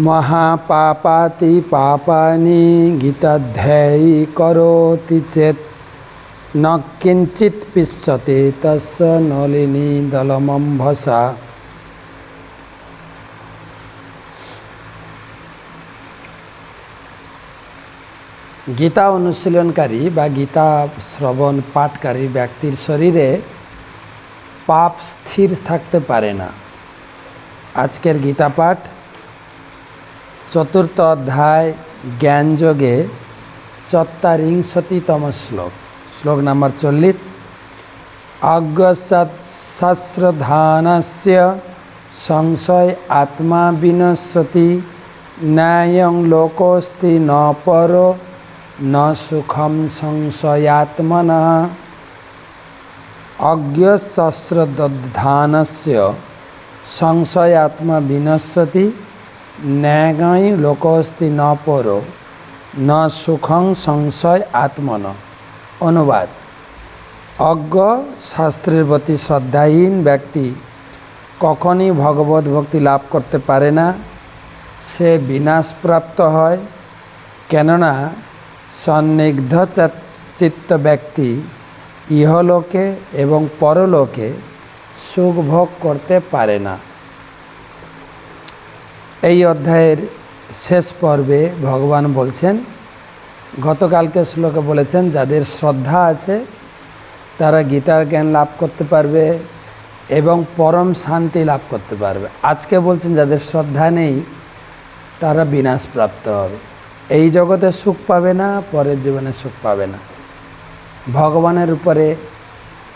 মহাপাপাতি পাপানি গীতাধ্যায়ী করোতি চেত। ন কিঞ্চিত পিচ্ছতে তস্য নলিনী দলমম্ভসা গীতা অনুশীলনকারী বা গীতা শ্রবণ পাঠকারী ব্যক্তির শরীরে পাপ স্থির থাকতে পারে না। আজকের গীতা পাঠ চতুর্থ অধ্যায় জ্ঞানযোগে চত্বারিংশতিতম শ্লোক শ্লোক নাম্বার চল্লিশ অজ্ঞসৎশস্ত্রধানস্য সংশয় আত্মা বিনশ্যতি ন্যায়ং লোকস্তি ন পর ন সুখম সংশয়াত্মনা অজ্ঞশস্ত্রধানস্য সংশয়াত্মা বিনশ্যতি ন্যায় লোকস্তি ন পর, ন সুখং সংশয় আত্মন। অনুবাদ। অজ্ঞ শাস্ত্রের প্রতি শ্রদ্ধাহীন ব্যক্তি কখনই ভগবত ভক্তি লাভ করতে পারে না। সে বিনাশপ্রাপ্ত হয়। কেননা সন্নিগ্ধ চিত্ত ব্যক্তি ইহলোকে এবং পরলোকে সুখ ভোগ করতে পারে না। এই অধ্যায়ের শেষ পর্বে ভগবান বলছেন, গতকালকে শ্লোকে বলেছেন, যাদের শ্রদ্ধা আছে, তারা গীতার জ্ঞান লাভ করতে পারবে এবং পরম শান্তি লাভ করতে পারবে। আজকে বলছেন, যাদের শ্রদ্ধা নেই, তারা বিনাশপ্রাপ্ত হবে। এই জগতে সুখ পাবে না, পরের জীবনে সুখ পাবে না। ভগবানের উপরে,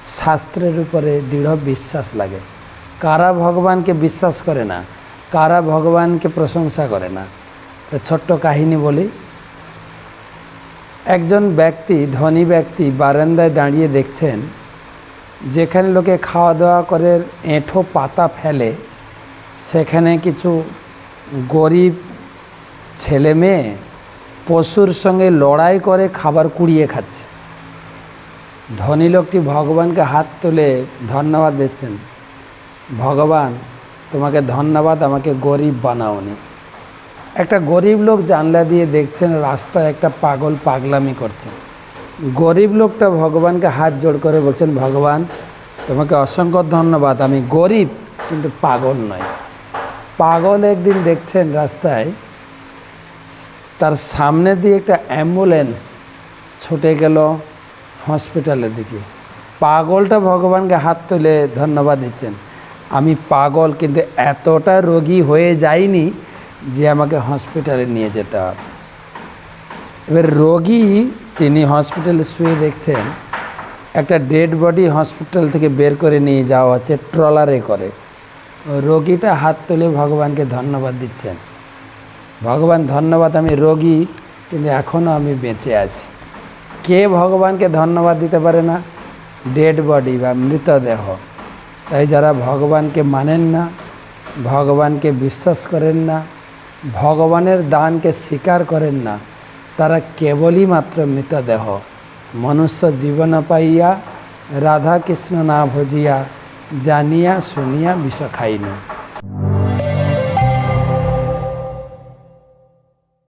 শাস্ত্রের উপরে দৃঢ় বিশ্বাস লাগে। কারা ভগবানকে বিশ্বাস করে না? কারা ভগবানকে প্রশংসা করে না? ছোট্ট কাহিনী বলি। একজন ব্যক্তি, ধনী ব্যক্তি বারান্দায় দাঁড়িয়ে দেখছেন, যেখানে লোকে খাওয়া দাওয়া করে এঁঠো পাতা ফেলে, সেখানে কিছু গরিব ছেলে মেয়ে পশুর সঙ্গে লড়াই করে খাবার কুড়িয়ে খাচ্ছে। ধনী লোকটি ভগবানকে হাত তুলে ধন্যবাদ দিচ্ছেন। ভগবান তোমাকে ধন্যবাদ, আমাকে গরিব বানাওনি। একটা গরিব লোক জানলা দিয়ে দেখছেন রাস্তায় একটা পাগল পাগলামি করছে। গরিব লোকটা ভগবানকে হাত জোড় করে বলছেন, ভগবান, তোমাকে অসংখ্য ধন্যবাদ, আমি গরিব, কিন্তু পাগল নয় পাগল একদিন দেখছেন রাস্তায়, তার সামনে দিয়ে একটা অ্যাম্বুলেন্স ছুটে গেল হসপিটালের দিকে। পাগলটা ভগবানকে হাত তুলে ধন্যবাদ দিচ্ছেন। আমি পাগল, কিন্তু এতটা রোগী হয়ে যাইনি যে আমাকে হসপিটালে নিয়ে যেতে হবে। এবার রোগী তিনি হসপিটালে শুয়ে দেখছেন, একটা ডেড বডি হসপিটাল থেকে বের করে নিয়ে যাওয়া হচ্ছে, ট্রলারে করে। রোগীটা হাত তুলে ভগবানকে ধন্যবাদ দিচ্ছেন। ভগবান ধন্যবাদ, আমি রোগী, কিন্তু এখনও আমি বেঁচে আছি। কে ভগবানকে ধন্যবাদ দিতে পারে না? ডেড বডি বা মৃতদেহ। তাই যারা ভগবানকে মানেন না, ভগবানকে বিশ্বাস করেন না, ভগবানের দানকে স্বীকার করেন না, তারা কেবলই মাত্র মৃতদেহ। মনুষ্য জীবন পাইয়া রাধা কৃষ্ণ না ভজিয়া জানিয়া শুনিয়া বিষ খাইন।